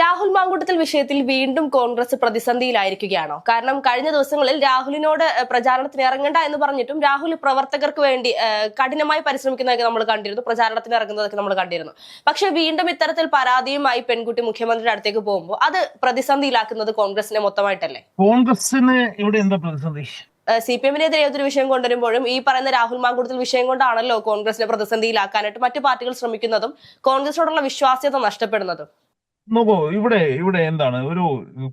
രാഹുൽ മാങ്കൂട്ടത്തിൽ വിഷയത്തിൽ വീണ്ടും കോൺഗ്രസ് പ്രതിസന്ധിയിലായിരിക്കുകയാണോ? കാരണം കഴിഞ്ഞ ദിവസങ്ങളിൽ രാഹുലിനോട് പ്രചാരണത്തിന് ഇറങ്ങണ്ട എന്ന് പറഞ്ഞിട്ടും രാഹുൽ പ്രവർത്തകർക്ക് വേണ്ടി കഠിനമായി പരിശ്രമിക്കുന്നതൊക്കെ നമ്മൾ കണ്ടിരുന്നു. പ്രചാരണത്തിന് ഇറങ്ങുന്നതൊക്കെ നമ്മൾ കണ്ടിരുന്നു. പക്ഷെ വീണ്ടും ഇത്തരത്തിൽ പരാതിയുമായി പെൺകുട്ടി മുഖ്യമന്ത്രിയുടെ അടുത്തേക്ക് പോകുമ്പോൾ അത് പ്രതിസന്ധിയിലാക്കുന്നത് കോൺഗ്രസിനെ മൊത്തമായിട്ടല്ലേ? കോൺഗ്രസിന് ഇവിടെ എന്താ പ്രതിസന്ധി? സി പി എമ്മിനെതിരെ ഏതൊരു വിഷയം കൊണ്ടുവരുമ്പോഴും ഈ പറയുന്ന രാഹുൽ മാങ്കൂട്ടത്തിൽ വിഷയം കൊണ്ടാണല്ലോ കോൺഗ്രസിനെ പ്രതിസന്ധിയിലാക്കാനായിട്ട് മറ്റു പാർട്ടികൾ ശ്രമിക്കുന്നതും കോൺഗ്രസിനോടുള്ള വിശ്വാസ്യത നഷ്ടപ്പെടുന്നതും. നോക്കൂ ഇവിടെ ഇവിടെ എന്താണ്? ഒരു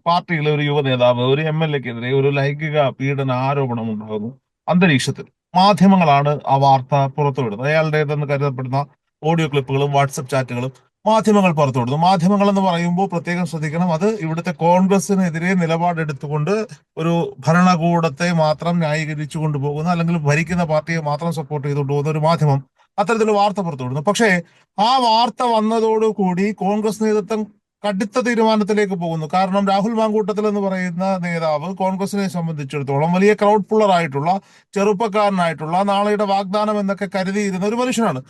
പാർട്ടിയിലെ ഒരു യുവ നേതാവ് ഒരു എം എൽ എക്കെതിരെ ഒരു ലൈംഗിക പീഡന ആരോപണം ഉണ്ടാകുന്നു അന്തരീക്ഷത്തിൽ. മാധ്യമങ്ങളാണ് ആ വാർത്ത പുറത്തുവിടുന്നത്. അയാളുടേതെന്ന് കരുതപ്പെടുന്ന ഓഡിയോ ക്ലിപ്പുകളും വാട്സപ്പ് ചാറ്റുകളും മാധ്യമങ്ങൾ പുറത്തുവിടുന്നു. മാധ്യമങ്ങൾ എന്ന് പറയുമ്പോൾ പ്രത്യേകം ശ്രദ്ധിക്കണം അത് ഇവിടുത്തെ കോൺഗ്രസിനെതിരെ നിലപാടെടുത്തുകൊണ്ട് ഒരു ഭരണകൂടത്തെ മാത്രം ന്യായീകരിച്ചു കൊണ്ടുപോകുന്ന അല്ലെങ്കിൽ ഭരിക്കുന്ന പാർട്ടിയെ മാത്രം സപ്പോർട്ട് ചെയ്തുകൊണ്ട് പോകുന്ന ഒരു മാധ്യമം അത്തരത്തിൽ വാർത്ത പുറത്തുവിടുന്നു. പക്ഷേ ആ വാർത്ത വന്നതോടുകൂടി കോൺഗ്രസ് നേതൃത്വം കടുത്ത തീരുമാനത്തിലേക്ക് പോകുന്നു. കാരണം രാഹുൽ മാങ്കൂട്ടത്തിൽ എന്ന് പറയുന്ന നേതാവ് കോൺഗ്രസിനെ സംബന്ധിച്ചിടത്തോളം വലിയ ക്രൗഡ് പുള്ളർ ആയിട്ടുള്ള ചെറുപ്പക്കാരനായിട്ടുള്ള നാളെയുടെ വാഗ്ദാനം എന്നൊക്കെ കരുതിയിരുന്ന ഒരു മനുഷ്യനാണ്.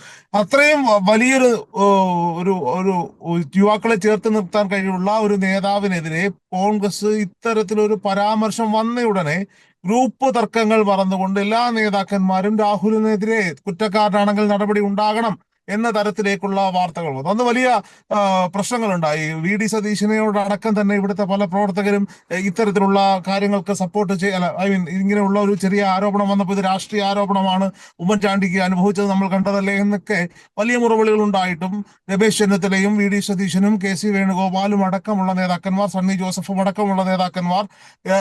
അത്രയും വലിയൊരു ഒരു ഒരു യുവാക്കളെ ചേർത്ത് നിർത്താൻ കഴിവുള്ള ഒരു നേതാവിനെതിരെ കോൺഗ്രസ് ഇത്തരത്തിലൊരു പരാമർശം വന്ന ഉടനെ ഗ്രൂപ്പ് തർക്കങ്ങൾ മറന്നുകൊണ്ട് എല്ലാ നേതാക്കന്മാരും രാഹുലിനെതിരെ കുറ്റക്കാരനാണെങ്കിൽ നടപടി ഉണ്ടാകണം. എന്ന തരത്തിലേക്കുള്ള വാർത്തകൾ വന്നു. അന്ന് വലിയ പ്രശ്നങ്ങളുണ്ടായി. വി. ഡി. സതീശനോടടക്കം തന്നെ ഇവിടുത്തെ പല പ്രവർത്തകരും ഇത്തരത്തിലുള്ള കാര്യങ്ങൾക്ക് സപ്പോർട്ട് ചെയ്യ ഐ മീൻ ഇങ്ങനെയുള്ള ഒരു ചെറിയ ആരോപണം വന്നപ്പോൾ ഇത് രാഷ്ട്രീയ ആരോപണമാണ് ഉമ്മൻചാണ്ടിക്ക് അനുഭവിച്ചത് നമ്മൾ കണ്ടതല്ലേ എന്നൊക്കെ വലിയ മുറവിളികൾ ഉണ്ടായിട്ടും രമേശ് ചെന്നിത്തലയും വി. ഡി. സതീശനും കെ. സി. വേണുഗോപാലും അടക്കമുള്ള നേതാക്കന്മാർ സണ്ണി ജോസഫും അടക്കമുള്ള നേതാക്കന്മാർ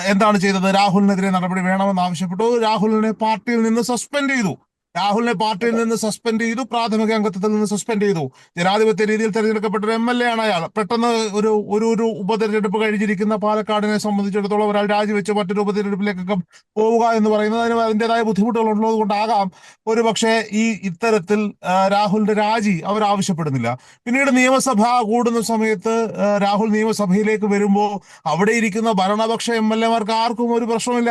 എന്താണ് ചെയ്തത്? രാഹുലിനെതിരെ നടപടി വേണമെന്ന് ആവശ്യപ്പെട്ടു. രാഹുലിനെ പാർട്ടിയിൽ നിന്ന് സസ്പെൻഡ് ചെയ്തു. രാഹുലിനെ പാർട്ടിയിൽ നിന്ന് സസ്പെൻഡ് ചെയ്തു പ്രാഥമിക അംഗത്വത്തിൽ നിന്ന് സസ്പെൻഡ് ചെയ്തു. ജനാധിപത്യ രീതിയിൽ തെരഞ്ഞെടുക്കപ്പെട്ട ഒരു എം എൽ എ ആണ് അയാൾ. പെട്ടെന്ന് ഒരു ഒരു ഒരു ഉപതെരഞ്ഞെടുപ്പ് കഴിഞ്ഞിരിക്കുന്ന പാലക്കാടിനെ സംബന്ധിച്ചിടത്തോളം ഒരാൾ രാജിവെച്ച് മറ്റൊരു ഉപതെരഞ്ഞെടുപ്പിലേക്കൊക്കെ പോവുക എന്ന് പറയുന്നത് അതിന് അതിന്റെതായ ബുദ്ധിമുട്ടുകൾ ഉള്ളത് കൊണ്ടാകാം. ഒരു പക്ഷേ ഈ ഇത്തരത്തിൽ രാഹുലിന്റെ രാജി അവർ ആവശ്യപ്പെടുന്നില്ല. പിന്നീട് നിയമസഭ കൂടുന്ന സമയത്ത് രാഹുൽ നിയമസഭയിലേക്ക് വരുമ്പോൾ അവിടെ ഇരിക്കുന്ന ഭരണപക്ഷ എം എൽ എമാർക്ക് ആർക്കും ഒരു പ്രശ്നമില്ല.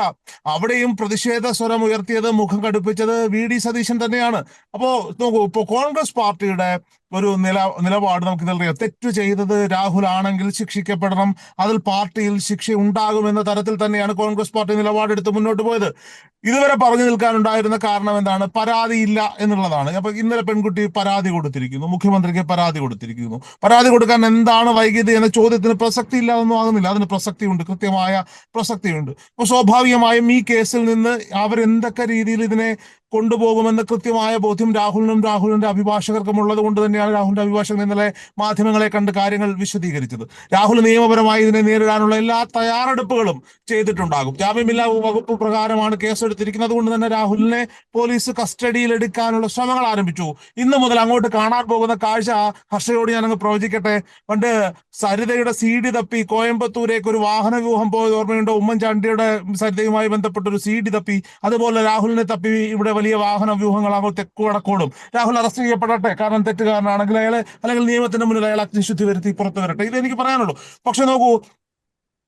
അവിടെയും പ്രതിഷേധ സ്വരം ഉയർത്തിയത് മുഖം കടുപ്പിച്ചത് വി ഡി സതീശൻ തന്നെയാണ്. അപ്പോ നോക്കൂ ഇപ്പോ കോൺഗ്രസ് പാർട്ടിയുടെ ഒരു നില നിലപാട് നമുക്ക് ഇതറിയാം തെറ്റ് ചെയ്തത് രാഹുൽ ആണെങ്കിൽ ശിക്ഷിക്കപ്പെടണം. അതിൽ പാർട്ടിയിൽ ശിക്ഷ ഉണ്ടാകുമെന്ന തരത്തിൽ തന്നെയാണ് കോൺഗ്രസ് പാർട്ടി നിലപാടെടുത്ത് മുന്നോട്ട് പോയത്. ഇതുവരെ പറഞ്ഞു നിൽക്കാനുണ്ടായിരുന്ന കാരണം എന്താണ്? പരാതിയില്ല എന്നുള്ളതാണ്. അപ്പൊ ഇന്നലെ പെൺകുട്ടി പരാതി കൊടുത്തിരിക്കുന്നു. മുഖ്യമന്ത്രിക്ക് പരാതി കൊടുത്തിരിക്കുന്നു. പരാതി കൊടുക്കാൻ എന്താണ് വൈകിയത് എന്ന ചോദ്യത്തിന് പ്രസക്തി ഇല്ലാതൊന്നും ആകുന്നില്ല. അതിന് പ്രസക്തിയുണ്ട്. കൃത്യമായ പ്രസക്തിയുണ്ട്. അപ്പൊ സ്വാഭാവികമായും ഈ കേസിൽ നിന്ന് അവരെന്തൊക്കെ രീതിയിൽ ഇതിനെ കൊണ്ടുപോകുമെന്ന് കൃത്യമായ ബോധ്യം രാഹുലിനും രാഹുലിന്റെ അഭിഭാഷകർക്കും ഉള്ളത് കൊണ്ട് തന്നെയാണ് രാഹുലിന്റെ അഭിഭാഷകൻ ഇന്നലെ മാധ്യമങ്ങളെ കണ്ട് കാര്യങ്ങൾ വിശദീകരിച്ചത്. രാഹുൽ നിയമപരമായി ഇതിനെ നേരിടാനുള്ള എല്ലാ തയ്യാറെടുപ്പുകളും ചെയ്തിട്ടുണ്ടാകും. ജാമ്യമില്ലാ വകുപ്പ് പ്രകാരമാണ് കേസെടുത്തിരിക്കുന്നത്. കൊണ്ട് തന്നെ രാഹുലിനെ പോലീസ് കസ്റ്റഡിയിൽ എടുക്കാനുള്ള ശ്രമങ്ങൾ ആരംഭിച്ചു. ഇന്നു മുതൽ അങ്ങോട്ട് കാണാൻ പോകുന്ന കാഴ്ച ഹർഷയോട് ഞാനങ്ങ് പ്രവചിക്കട്ടെ. പണ്ട് സരിതയുടെ സി ഡി തപ്പി കോയമ്പത്തൂരേക്ക് ഒരു വാഹന വ്യൂഹം പോയത് ഓർമ്മയുണ്ടോ? ഉമ്മൻചാണ്ടിയുടെ സരിതയുമായി ബന്ധപ്പെട്ട ഒരു സി ഡി തപ്പി. അതുപോലെ രാഹുലിനെ തപ്പി ഇവിടെ വലിയ വാഹന വ്യൂഹങ്ങൾ അങ്ങോട്ട് തെക്കു കടക്കോടും. രാഹുൽ അറസ്റ്റ് ചെയ്യപ്പെടട്ടെ. കാരണം തെറ്റുകാരനാണെങ്കിൽ അയാളെ അല്ലെങ്കിൽ നിയമത്തിന്റെ മുന്നിൽ അയാൾ അഗ്നിശുദ്ധി വരുത്തി പുറത്തു വരട്ടെ. ഇത് എനിക്ക് പറയാനുള്ളൂ. പക്ഷെ നോക്കൂ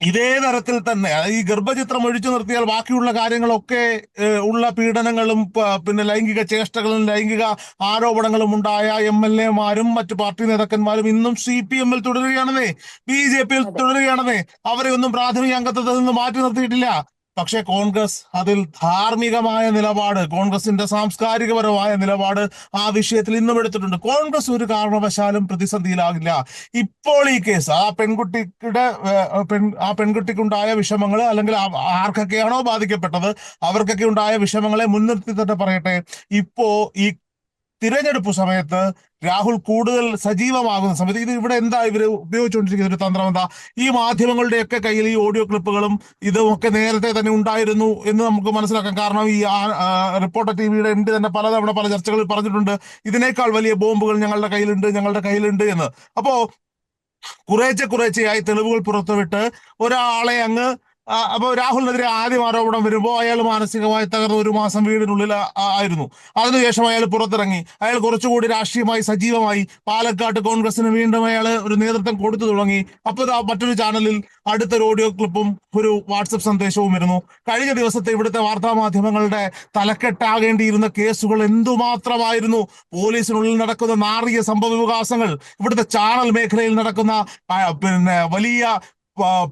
ഇതേ തരത്തിൽ തന്നെ ഈ ഗർഭചിത്രം ഒഴിച്ചു നിർത്തിയാൽ ബാക്കിയുള്ള കാര്യങ്ങളൊക്കെ ഉള്ള പീഡനങ്ങളും പിന്നെ ലൈംഗിക ചേഷ്ടകളും ലൈംഗിക ആരോപണങ്ങളും ഉണ്ടായ എം എൽ എമാരും മറ്റു പാർട്ടി നേതാക്കന്മാരും ഇന്നും സി പി എമ്മിൽ തുടരുകയാണെന്നേ. ബി ജെ പിയിൽ തുടരുകയാണെന്നേ. അവരെ ഒന്നും പ്രാഥമിക അംഗത്വത്തിൽ നിന്ന് മാറ്റി നിർത്തിയിട്ടില്ല. പക്ഷേ കോൺഗ്രസ് അതിൽ ധാർമ്മികമായ നിലപാട് കോൺഗ്രസിന്റെ സാംസ്കാരികപരമായ നിലപാട് ആ വിഷയത്തിൽ ഇന്നും എടുത്തിട്ടുണ്ട്. കോൺഗ്രസ് ഒരു കാരണവശാലും പ്രതിസന്ധിയിലാകില്ല. ഇപ്പോൾ ഈ കേസ് ആ പെൺകുട്ടിയുടെ പെൺ ആ പെൺകുട്ടിക്കുണ്ടായ വിഷമങ്ങൾ അല്ലെങ്കിൽ ആർക്കൊക്കെയാണോ ബാധിക്കപ്പെട്ടത്? അവർക്കൊക്കെ ഉണ്ടായ വിഷമങ്ങളെ മുൻനിർത്തി തന്നെ പറയട്ടെ. ഇപ്പോ ഈ തിരഞ്ഞെടുപ്പ് സമയത്ത് രാഹുൽ കൂടുതൽ സജീവമാകുന്ന സമയത്ത് ഇത് ഇവിടെ എന്താ ഇവർ ഉപയോഗിച്ചുകൊണ്ടിരിക്കുന്ന ഒരു തന്ത്രം എന്താ? ഈ മാധ്യമങ്ങളുടെയൊക്കെ കയ്യിൽ ഈ ഓഡിയോ ക്ലിപ്പുകളും ഇതും ഒക്കെ നേരത്തെ തന്നെ ഉണ്ടായിരുന്നു എന്ന് നമുക്ക് മനസ്സിലാക്കാം. കാരണം ഈ റിപ്പോർട്ടർ ടി വിയുടെ എംഡി തന്നെ പലതവണ പല ചർച്ചകളിൽ പറഞ്ഞിട്ടുണ്ട്. ഇതിനേക്കാൾ വലിയ ബോംബുകൾ ഞങ്ങളുടെ കയ്യിലുണ്ട് ഞങ്ങളുടെ കയ്യിലുണ്ട് എന്ന്. അപ്പോ കുറേച്ചെ കുറേച്ചെയായി തെളിവുകൾ പുറത്തുവിട്ട് ഒരാളെ അങ്ങ് അപ്പൊ രാഹുലിനെതിരെ ആദ്യം ആരോപണം വരുമ്പോൾ അയാൾ മാനസികമായി തകർന്ന് ഒരു മാസം വീടിനുള്ളിൽ ആയിരുന്നു. അതിനുശേഷം അയാൾ പുറത്തിറങ്ങി. അയാൾ കുറച്ചുകൂടി രാഷ്ട്രീയമായി സജീവമായി പാലക്കാട്ട് കോൺഗ്രസിന് വീണ്ടും അയാൾ ഒരു നേതൃത്വം കൊടുത്തു തുടങ്ങി. അപ്പോൾ മറ്റൊരു ചാനലിൽ അടുത്തൊരു ഓഡിയോ ക്ലിപ്പും ഒരു വാട്സപ്പ് സന്ദേശവും വരുന്നു. കഴിഞ്ഞ ദിവസത്തെ ഇവിടുത്തെ വാർത്താ മാധ്യമങ്ങളുടെ തലക്കെട്ടാകേണ്ടിയിരുന്ന കേസുകൾ എന്തുമാത്രമായിരുന്നു? പോലീസിനുള്ളിൽ നടക്കുന്ന നാറിയ സംഭവ വികാസങ്ങൾ ഇവിടുത്തെ ചാനൽ മേഖലയിൽ നടക്കുന്ന പിന്നെ വലിയ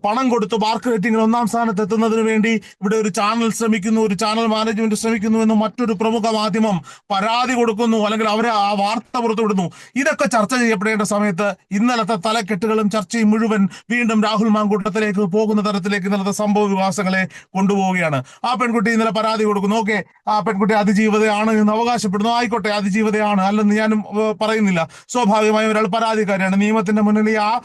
പണം കൊടുത്ത് മാർക്കറ്റിംഗിൽ ഒന്നാം സ്ഥാനത്ത് എത്തുന്നതിന് വേണ്ടി ഇവിടെ ഒരു ചാനൽ ശ്രമിക്കുന്നു ഒരു ചാനൽ മാനേജ്മെന്റ് ശ്രമിക്കുന്നു എന്ന് മറ്റൊരു പ്രമുഖ മാധ്യമം പരാതി കൊടുക്കുന്നു അല്ലെങ്കിൽ അവരെ ആ വാർത്ത പുറത്തുവിടുന്നു. ഇതൊക്കെ ചർച്ച ചെയ്യപ്പെടേണ്ട സമയത്ത് ഇന്നലത്തെ തലക്കെട്ടുകളും ചർച്ചയും മുഴുവൻ വീണ്ടും രാഹുൽ മാങ്കൂട്ടത്തിലേക്ക് പോകുന്ന തരത്തിലേക്ക് ഇന്നലത്തെ സംഭവ വികാസങ്ങളെ കൊണ്ടുപോവുകയാണ്. ആ പെൺകുട്ടി ഇന്നലെ പരാതി കൊടുക്കുന്നു. ഓക്കെ ആ പെൺകുട്ടി അതിജീവിതയാണ് എന്ന് അവകാശപ്പെടുന്നു. ആയിക്കോട്ടെ അതിജീവിതയാണ് അല്ലെന്ന് ഞാനും പറയുന്നില്ല. സ്വാഭാവികമായും ഒരാൾ പരാതിക്കാരിയാണ്. നിയമത്തിന്റെ മുന്നിൽ ആ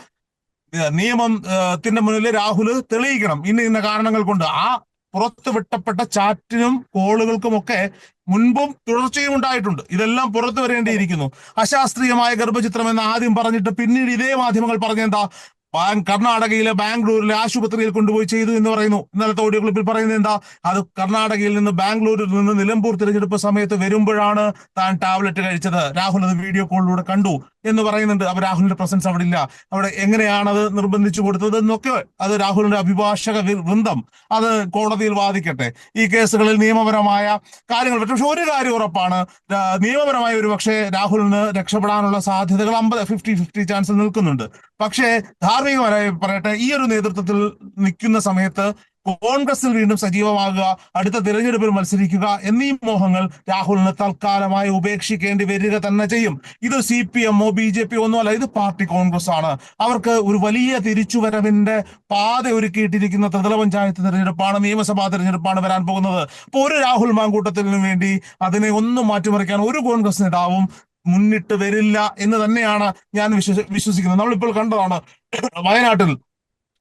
ഏഹ്, നിയമം ഏഹ്, ത്തിന്റെ മുന്നിൽ രാഹുൽ തെളിയിക്കണം. ഇന്ന ഇന്ന കാരണങ്ങൾ കൊണ്ട്. ആ പുറത്ത് വിട്ടപ്പെട്ട ചാറ്റിനും കോളുകൾക്കും ഒക്കെ മുൻപും തുടർച്ചയും ഉണ്ടായിട്ടുണ്ട്. ഇതെല്ലാം പുറത്തു വരേണ്ടിയിരിക്കുന്നു. അശാസ്ത്രീയമായ ഗർഭചിത്രം എന്ന് ആദ്യം പറഞ്ഞിട്ട് പിന്നീട് ഇതേ മാധ്യമങ്ങൾ പറഞ്ഞെന്താ? കർണാടകയിലെ ബാംഗ്ലൂരിലെ ആശുപത്രിയിൽ കൊണ്ടുപോയി ചെയ്തു എന്ന് പറയുന്നു. ഇന്നലത്തെ ഓഡിയോ ക്ലിപ്പിൽ പറയുന്നത് എന്താ? അത് കർണാടകയിൽ നിന്ന് ബാംഗ്ലൂരിൽ നിന്ന് നിലമ്പൂർ തിരഞ്ഞെടുപ്പ് സമയത്ത് വരുമ്പോഴാണ് താൻ ടാബ്ലറ്റ് കഴിച്ചത്. രാഹുൽ അത് വീഡിയോ കോളിലൂടെ കണ്ടു. എന്ന് പറയുന്നുണ്ട്. അപ്പൊ രാഹുലിന്റെ പ്രസൻസ് അവിടെ ഇല്ല അവിടെ എങ്ങനെയാണ് അത് നിർബന്ധിച്ചു കൊടുത്തത് എന്നൊക്കെ അത് രാഹുലിന്റെ അഭിഭാഷക വൃന്ദം. അത് കോടതിയിൽ വാദിക്കട്ടെ. ഈ കേസുകളിൽ നിയമപരമായ കാര്യങ്ങൾ പക്ഷെ ഒരു കാര്യം ഉറപ്പാണ്. നിയമപരമായ ഒരു പക്ഷേ രാഹുലിന് രക്ഷപ്പെടാനുള്ള സാധ്യതകൾ അമ്പത് ഫിഫ്റ്റി ഫിഫ്റ്റി ചാൻസ് നിൽക്കുന്നുണ്ട്. പക്ഷേ ധാർമ്മികപരമായി പറയട്ടെ ഈ ഒരു നേതൃത്വത്തിൽ നിൽക്കുന്ന സമയത്ത് കോൺഗ്രസിൽ വീണ്ടും സജീവമാകുക അടുത്ത തിരഞ്ഞെടുപ്പിൽ മത്സരിക്കുക എന്നീ മോഹങ്ങൾ രാഹുലിന് തൽക്കാലമായി ഉപേക്ഷിക്കേണ്ടി വരിക തന്നെ ചെയ്യും. ഇത് സി പി എമ്മോ ബി ജെ പി ഒന്നുമല്ല ഇത് പാർട്ടി കോൺഗ്രസ് ആണ് അവർക്ക് ഒരു വലിയ തിരിച്ചുവരവിന്റെ പാത ഒരുക്കിയിട്ടിരിക്കുന്ന ത്രിതല പഞ്ചായത്ത് തെരഞ്ഞെടുപ്പാണ് നിയമസഭാ തിരഞ്ഞെടുപ്പാണ് വരാൻ പോകുന്നത്. അപ്പോൾ ഒരു രാഹുൽ മാങ്കൂട്ടത്തിനു വേണ്ടി അതിനെ ഒന്നും മാറ്റിമറിക്കാൻ ഒരു കോൺഗ്രസ് നേതാവും മുന്നിട്ട് വരില്ല എന്ന് തന്നെയാണ് ഞാൻ വിശ്വസി വിശ്വസിക്കുന്നത്. നമ്മളിപ്പോൾ കണ്ടതാണ് വയനാട്ടിൽ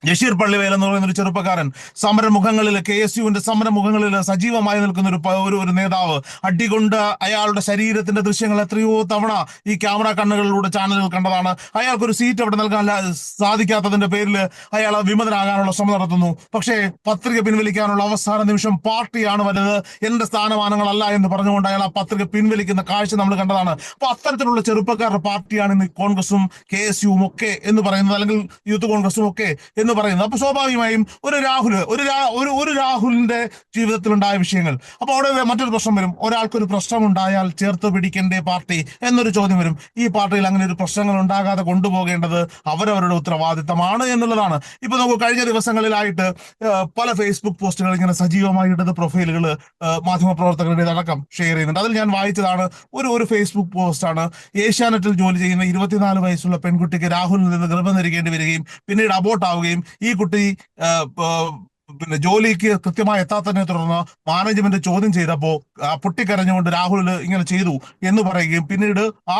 ജഷീർ പള്ളിവേൽ എന്ന് പറയുന്ന ഒരു ചെറുപ്പക്കാരൻ സമരമുഖങ്ങളിൽ കെ എസ് യുവിന്റെ സമരമുഖങ്ങളിൽ സജീവമായി നിൽക്കുന്ന ഒരു ഒരു നേതാവ്. അടികൊണ്ട് അയാളുടെ ശരീരത്തിന്റെ ദൃശ്യങ്ങൾ എത്രയോ തവണ ഈ ക്യാമറ കണ്ണുകളിലൂടെ ചാനലുകൾ കണ്ടതാണ്. അയാൾക്കൊരു സീറ്റ് അവിടെ നൽകാൻ സാധിക്കാത്തതിന്റെ പേരിൽ അയാൾ വിമതനാകാനുള്ള ശ്രമം നടത്തുന്നു. പക്ഷേ പത്രിക പിൻവലിക്കാനുള്ള അവസാന നിമിഷം പാർട്ടിയാണ് വലുത്. എന്റെ സ്ഥാനമാനങ്ങളല്ല എന്ന് പറഞ്ഞുകൊണ്ട് അയാൾ ആ പത്രിക പിൻവലിക്കുന്ന കാഴ്ച നമ്മൾ കണ്ടതാണ്. അപ്പൊ അത്തരത്തിലുള്ള ചെറുപ്പക്കാരുടെ പാർട്ടിയാണ് ഇന്ന് കോൺഗ്രസും കെ എസ് യുവും ഒക്കെ എന്ന് പറയുന്നത്. അല്ലെങ്കിൽ യൂത്ത് കോൺഗ്രസും ഒക്കെ എന്ന് പറയുന്നത്. അപ്പൊ സ്വാഭാവികമായും ഒരു രാഹുൽ ഒരു ഒരു ഒരു രാഹുലിന്റെ ജീവിതത്തിൽ ഉണ്ടായ വിഷയങ്ങൾ. അപ്പൊ അവിടെ മറ്റൊരു പ്രശ്നം വരും. ഒരാൾക്കൊരു പ്രശ്നം ഉണ്ടായാൽ ചേർത്ത് പിടിക്കേണ്ടേ പാർട്ടി എന്നൊരു ചോദ്യം വരും. ഈ പാർട്ടിയിൽ അങ്ങനെ ഒരു പ്രശ്നങ്ങൾ ഉണ്ടാകാതെ കൊണ്ടുപോകേണ്ടത് അവരവരുടെ ഉത്തരവാദിത്തമാണ് എന്നുള്ളതാണ്. ഇപ്പൊ നമുക്ക് കഴിഞ്ഞ ദിവസങ്ങളിലായിട്ട് പല ഫേസ്ബുക്ക് പോസ്റ്റുകൾ ഇങ്ങനെ സജീവമായി ഇടത് പ്രൊഫൈലുകൾ മാധ്യമപ്രവർത്തകരുടെ അടക്കം ഷെയർ ചെയ്യുന്നുണ്ട്. അതിൽ ഞാൻ വായിച്ചതാണ് ഒരു ഒരു ഫേസ്ബുക്ക് പോസ്റ്റാണ്. ഏഷ്യാനെറ്റിൽ ജോലി ചെയ്യുന്ന ഇരുപത്തിനാല് വയസ്സുള്ള പെൺകുട്ടിക്ക് രാഹുലിൽ നിന്ന് ഗർഭം ധരിക്കേണ്ടി വരികയും പിന്നീട് അബോട്ട് ആവുകയും ഈ കുട്ടി പിന്നെ ജോലിക്ക് കൃത്യമായി എത്താത്തതിനെ തുടർന്ന് മാനേജ്മെന്റ് ചോദ്യം ചെയ്തപ്പോ ആ, പൊട്ടിക്കരഞ്ഞുകൊണ്ട് രാഹുൽ ഇങ്ങനെ ചെയ്തു എന്ന് പറയുകയും പിന്നീട് ആ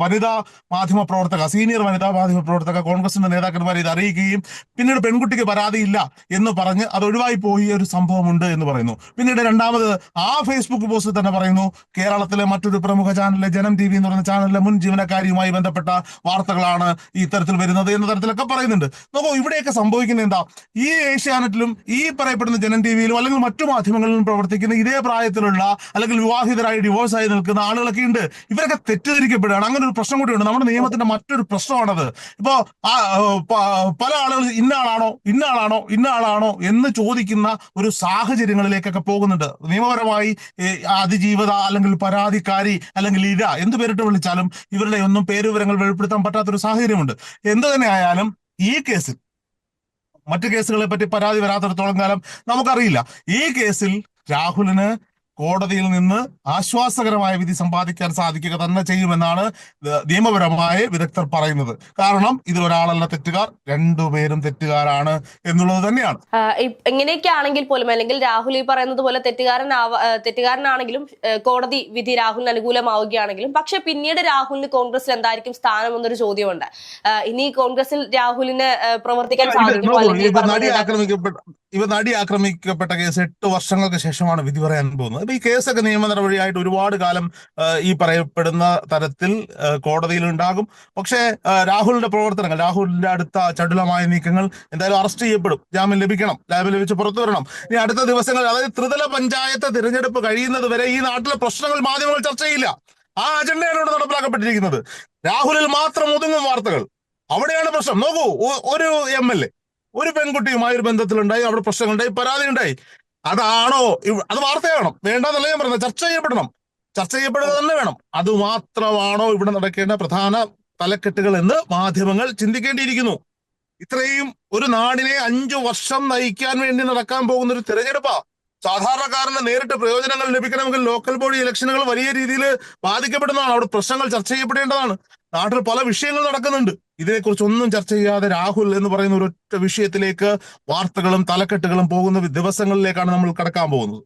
വനിതാ മാധ്യമ പ്രവർത്തക സീനിയർ വനിതാ മാധ്യമ പ്രവർത്തക കോൺഗ്രസിന്റെ നേതാക്കന്മാരെ ഇത് അറിയിക്കുകയും പിന്നീട് പെൺകുട്ടിക്ക് പരാതിയില്ല എന്ന് പറഞ്ഞ് അത് ഒഴിവായി പോയി ഒരു സംഭവമുണ്ട് എന്ന് പറയുന്നു. പിന്നീട് രണ്ടാമത് ആ ഫേസ്ബുക്ക് പോസ്റ്റിൽ തന്നെ പറയുന്നു കേരളത്തിലെ മറ്റൊരു പ്രമുഖ ചാനലിലെ ജനം ടി വി എന്ന് പറയുന്ന ചാനലിലെ മുൻ ജീവനക്കാരിയുമായി ബന്ധപ്പെട്ട വാർത്തകളാണ് ഈ തരത്തിൽ വരുന്നത് എന്ന തരത്തിലൊക്കെ പറയുന്നുണ്ട്. നോക്കൂ ഇവിടെയൊക്കെ സംഭവിക്കുന്നത് എന്താ? ഈ ഏഷ്യാനെറ്റിലും ഈ പറയപ്പെടുന്ന ജനം ടി വിയിലും അല്ലെങ്കിൽ മറ്റു മാധ്യമങ്ങളിലും പ്രവർത്തിക്കുന്ന ഇതേ പ്രായത്തിലുള്ള അല്ലെങ്കിൽ വിവാഹിതരായി ഡിവോഴ്സ് ആയി നിൽക്കുന്ന ആളുകളൊക്കെ ഉണ്ട്. ഇവരൊക്കെ തെറ്റിദ്ധരിക്കപ്പെടുകയാണ്. അങ്ങനെ ഒരു പ്രശ്നം കൂടിയുണ്ട്. നമ്മുടെ നിയമത്തിന്റെ മറ്റൊരു പ്രശ്നമാണത്. ഇപ്പോ പല ആളുകൾ ഇന്ന ആളാണോ ഇന്ന ആളാണോ ഇന്ന ആളാണോ എന്ന് ചോദിക്കുന്ന ഒരു സാഹചര്യങ്ങളിലേക്കൊക്കെ പോകുന്നുണ്ട്. നിയമപരമായി അതിജീവത അല്ലെങ്കിൽ പരാതിക്കാരി അല്ലെങ്കിൽ ഇര എന്ത് പേരിട്ട് വിളിച്ചാലും ഇവരുടെ ഒന്നും പേരുവിവരങ്ങൾ വെളിപ്പെടുത്താൻ പറ്റാത്തൊരു സാഹചര്യമുണ്ട്. എന്ത് തന്നെ ആയാലും ഈ കേസിൽ മറ്റു കേസുകളെ പറ്റി പരാതി വരാത്തിടത്തോളം കാലം നമുക്കറിയില്ല. ഈ കേസിൽ രാഹുലിന് കോടതിയിൽ നിന്ന് ആശ്വാസകരമായ വിധി സമ്പാദിക്കാൻ സാധിക്കുക തന്നെ ചെയ്യുമെന്നാണ് നിയമപരമായ വിദഗ്ധർ പറയുന്നത്. കാരണം ഇതിൽ ഒരാളല്ല തെറ്റുകാർ രണ്ടുപേരും തെറ്റുകാരാണ് എന്നുള്ളത് തന്നെയാണ്. ഇങ്ങനെയൊക്കെ ആണെങ്കിൽ പോലും അല്ലെങ്കിൽ രാഹുൽ ഈ പറയുന്നത് പോലെ തെറ്റുകാരൻ തെറ്റുകാരനാണെങ്കിലും കോടതി വിധി രാഹുലിന് അനുകൂലമാവുകയാണെങ്കിലും പക്ഷെ പിന്നീട് രാഹുലിന് കോൺഗ്രസിൽ എന്തായിരിക്കും സ്ഥാനം എന്നൊരു ചോദ്യമുണ്ട്. ഇനി കോൺഗ്രസിൽ രാഹുലിന് പ്രവർത്തിക്കാൻ സാധിക്കും സാധിക്കുമോ? അല്ലെങ്കിൽ ഇവ നടി ആക്രമിക്കപ്പെട്ട കേസ് എട്ട് വർഷങ്ങൾക്ക് ശേഷമാണ് വിധി പറയാൻ പോകുന്നത്. അപ്പൊ ഈ കേസൊക്കെ നിയമ നടപടിയായിട്ട് ഒരുപാട് കാലം ഈ പറയപ്പെടുന്ന തരത്തിൽ കോടതിയിൽ ഉണ്ടാകും. പക്ഷേ രാഹുലിന്റെ പ്രവർത്തനങ്ങൾ രാഹുലിന്റെ അടുത്ത ചടുലമായ നീക്കങ്ങൾ എന്തായാലും അറസ്റ്റ് ചെയ്യപ്പെടും. ജാമ്യം ലഭിക്കണം. ജാമ്യം ലഭിച്ച് പുറത്തു വരണം. ഇനി അടുത്ത ദിവസങ്ങൾ അതായത് ത്രിതല പഞ്ചായത്ത് തിരഞ്ഞെടുപ്പ് കഴിയുന്നത് വരെ ഈ നാട്ടിലെ പ്രശ്നങ്ങൾ മാധ്യമങ്ങൾ ചർച്ച ചെയ്യില്ല. ആ അജണ്ടയാണ് ഇവിടെ നടപ്പിലാക്കപ്പെട്ടിരിക്കുന്നത്. രാഹുലിൽ മാത്രം ഒതുങ്ങും വാർത്തകൾ. അവിടെയാണ് പ്രശ്നം. നോക്കൂ ഒരു എം എൽ എ ഒരു പെൺകുട്ടിയുമായി ഒരു ബന്ധത്തിലുണ്ടായി അവിടെ പ്രശ്നങ്ങളുണ്ടായി പരാതി ഉണ്ടായി അതാണോ അത് വാർത്തയാണോ വേണ്ടെന്നല്ല ഞാൻ പറയുന്നത് ചർച്ച ചെയ്യപ്പെടണം. ചർച്ച ചെയ്യപ്പെടുക തന്നെ വേണം. അത് മാത്രമാണോ ഇവിടെ നടക്കേണ്ട പ്രധാന തലക്കെട്ടുകൾ എന്ന് മാധ്യമങ്ങൾ ചിന്തിക്കേണ്ടിയിരിക്കുന്നു. ഇത്രയും ഒരു നാടിനെ അഞ്ചു വർഷം നയിക്കാൻ വേണ്ടി നടക്കാൻ പോകുന്ന ഒരു തിരഞ്ഞെടുപ്പാ. സാധാരണക്കാരന് നേരിട്ട് പ്രയോജനങ്ങൾ ലഭിക്കണമെങ്കിൽ ലോക്കൽ ബോഡി ഇലക്ഷനുകൾ വലിയ രീതിയിൽ ബാധിക്കപ്പെടുന്നതാണ്. അവിടെ പ്രശ്നങ്ങൾ ചർച്ച ചെയ്യപ്പെടേണ്ടതാണ്. നാട്ടിൽ പല വിഷയങ്ങൾ നടക്കുന്നുണ്ട്. ഇതിനെക്കുറിച്ച് ഒന്നും ചർച്ച ചെയ്യാതെ രാഹുൽ എന്ന് പറയുന്ന ഒരൊറ്റ വിഷയത്തിലേക്ക് വാർത്തകളും തലക്കെട്ടുകളും പോകുന്ന ദിവസങ്ങളിലേക്കാണ് നമ്മൾ കടക്കാൻ പോകുന്നത്.